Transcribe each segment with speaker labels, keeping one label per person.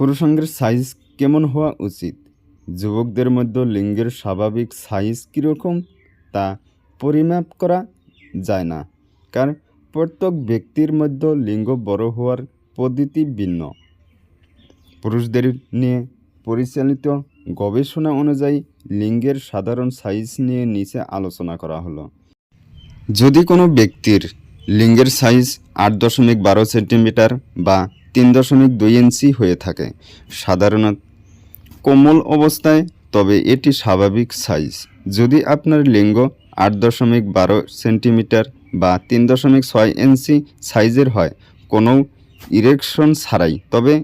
Speaker 1: পুরুষাঙ্গের size কেমন হওয়া উচিত? যুবকদের মধ্যে লিঙ্গের স্বাভাবিক সাইজ কীরকম তা পরিমাপ করা যায় না। কারণ প্রত্যেক ব্যক্তির মধ্যে লিঙ্গ বড় হওয়ার পদ্ধতি ভিন্ন। পুরুষদের নিয়ে পরিচালিত গবেষণা অনুযায়ী লিঙ্গের সাধারণ সাইজ নিয়ে নিচে আলোচনা করা হলো। যদি কোনো ব্যক্তির লিঙ্গের সাইজ আট দশমিক বারো সেন্টিমিটার বা তিন দশমিক দুই ইঞ্চি হয়ে থাকে। সাধারণত কোমল অবস্থায়, তবে এটি স্বাভাবিক সাইজ। যদি আপনার লিঙ্গ আট দশমিক বারো সেন্টিমিটার বা তিন দশমিক ছয় ইঞ্চি সাইজের হয়, কোনো ইরেকশন ছাড়াই। তবে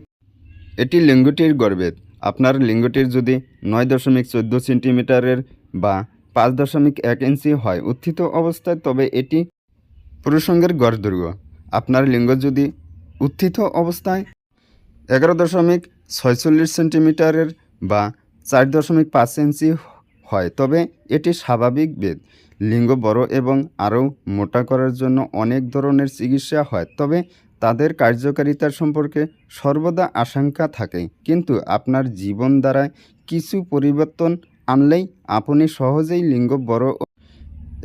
Speaker 1: এটি লিঙ্গটির গর্ভেদ আপনার লিঙ্গটির যদি নয় দশমিক চোদ্দ সেন্টিমিটারের বা পাঁচ দশমিক এক ইঞ্চি হয়, উত্থিত অবস্থায়, তবে এটি পুরুষঙ্গের গড় দৈর্ঘ্য আপনার লিঙ্গ যদি উত্থিত অবস্থায় এগারো দশমিক ছয়চল্লিশ সেন্টিমিটারের বা চার দশমিক পাঁচ ইঞ্চি হয়। তবে এটি স্বাভাবিক বেদ লিঙ্গ বড় এবং আরও মোটা করার জন্য অনেক ধরনের চিকিৎসা হয়, তবে তাদের কার্যকারিতার সম্পর্কে সর্বদা আশঙ্কা থাকে। কিন্তু আপনার জীবন দ্বারায় কিছু পরিবর্তন আনলেই আপনি সহজেই লিঙ্গ বড়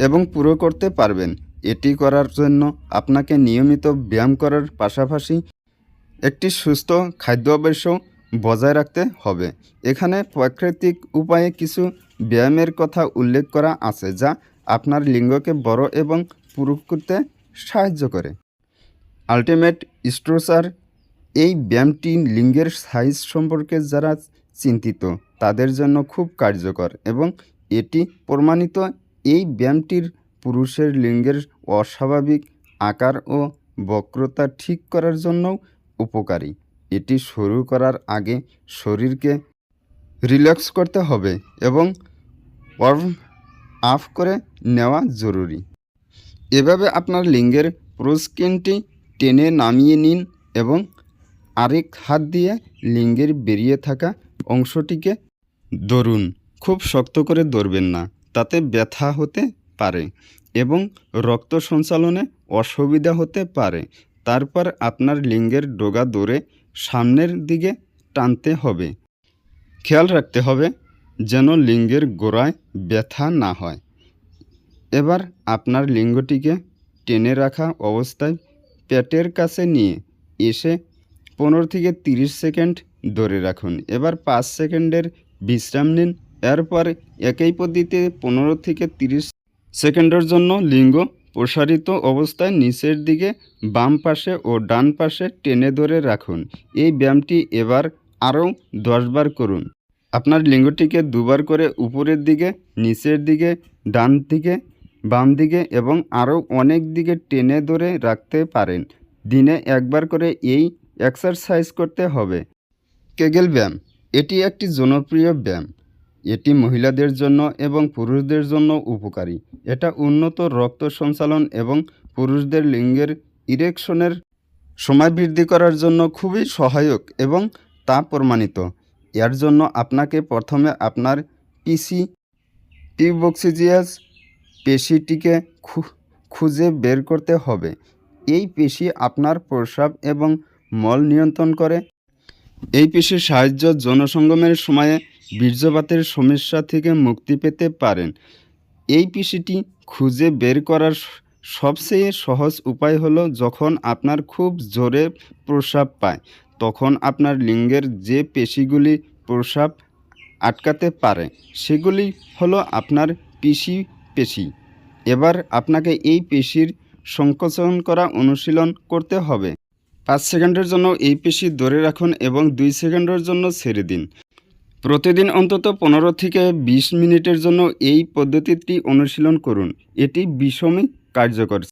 Speaker 1: এবং পুরো করতে পারবেন। এটি করার জন্য আপনাকে নিয়মিত ব্যায়াম করার পাশাপাশি একটি সুস্থ খাদ্যাভ্যাস বজায় রাখতে হবে। এখানে প্রাকৃতিক উপায়ে কিছু ব্যায়ামের কথা উল্লেখ করা আছে যা আপনার লিঙ্গকে বড় এবং পুরু করতে সাহায্য করে। আলটিমেট স্ট্রোচার, এই ব্যায়ামটি লিঙ্গের সাইজ সম্পর্কে যারা চিন্তিত, তাদের জন্য খুব কার্যকর এবং এটি প্রমাণিত এই ব্যায়ামটির পুরুষের লিঙ্গের অস্বাভাবিক আকার ও বক্রতা ঠিক করার জন্যও উপকারী। এটি শুরু করার আগে শরীরকে রিল্যাক্স করতে হবে এবং ওয়ার্ম আপ করে নেওয়া জরুরি। এভাবে আপনার লিঙ্গের প্রস্কিনটি টেনে নামিয়ে নিন এবং আরেক হাত দিয়ে লিঙ্গের বেরিয়ে থাকা অংশটিকে ধরুন। খুব শক্ত করে ধরবেন না, তাতে ব্যথা হতে পারে। এবং রক্ত সঞ্চালনে অসুবিধা হতে পারে। তারপর আপনার লিঙ্গের ডোগা ধরে সামনের দিকে টানতে হবে। খেয়াল রাখতে হবে যেন লিঙ্গের গোড়ায় ব্যথা না হয়। এবার আপনার লিঙ্গটিকে টেনে রাখা অবস্থায় পেটের কাছে নিয়ে এসে পনেরো থেকে তিরিশ সেকেন্ড ধরে রাখুন। এবার পাঁচ সেকেন্ডের বিশ্রাম নিন। এরপর একই পদ্ধতিতে পনেরো থেকে তিরিশ সেকেন্ডের জন্য লিঙ্গ প্রসারিত অবস্থায় নিচের দিকে বাম পাশে ও ডান পাশে টেনে ধরে রাখুন। এই ব্যায়ামটি এবার আরও দশবার করুন। আপনার লিঙ্গটিকে দুবার করে উপরের দিকে, নিচের দিকে, ডান দিকে, বাম দিকে এবং আরও অনেক দিকে টেনে ধরে রাখতে পারেন। দিনে একবার করে এই এক্সারসাইজ করতে হবে। কেগেল ব্যায়াম, এটি একটি জনপ্রিয় ব্যায়াম। এটি মহিলাদের জন্য এবং পুরুষদের জন্য উপকারী। এটা উন্নত রক্ত সঞ্চালন এবং পুরুষদের লিঙ্গের ইরেকশনের সময় বৃদ্ধি করার জন্য খুবই সহায়ক এবং তা প্রমাণিত। এর জন্য আপনাকে প্রথমে আপনার পিসি টিউবক্সিজিয়াস পেশিটিকে খুঁজে বের করতে হবে। এই পেশি আপনার প্রস্রাব এবং মল নিয়ন্ত্রণ করে। এই পেশির সাহায্য যৌনসঙ্গমের সময়ে বীর্যপাতের সমস্যা থেকে মুক্তি পেতে পারেন। এই পেশিটি খুঁজে বের করার সবচেয়ে সহজ উপায় হলো যখন আপনার খুব জোরে প্রস্রাব পায়, তখন আপনার লিঙ্গের যে পেশিগুলি প্রস্রাব আটকাতে পারে, সেগুলি হলো আপনার পিসি পেশি। এবার আপনাকে এই পেশির সংকোচন করা অনুশীলন করতে হবে। পাঁচ সেকেন্ডের জন্য এই পেশি ধরে রাখুন এবং দুই সেকেন্ডের জন্য ছেড়ে দিন। প্রতিদিন অন্তত পনেরো থেকে বিশ মিনিটের জন্য এই পদ্ধতিটি অনুশীলন করুন। এটি বিষমই কার্যকর।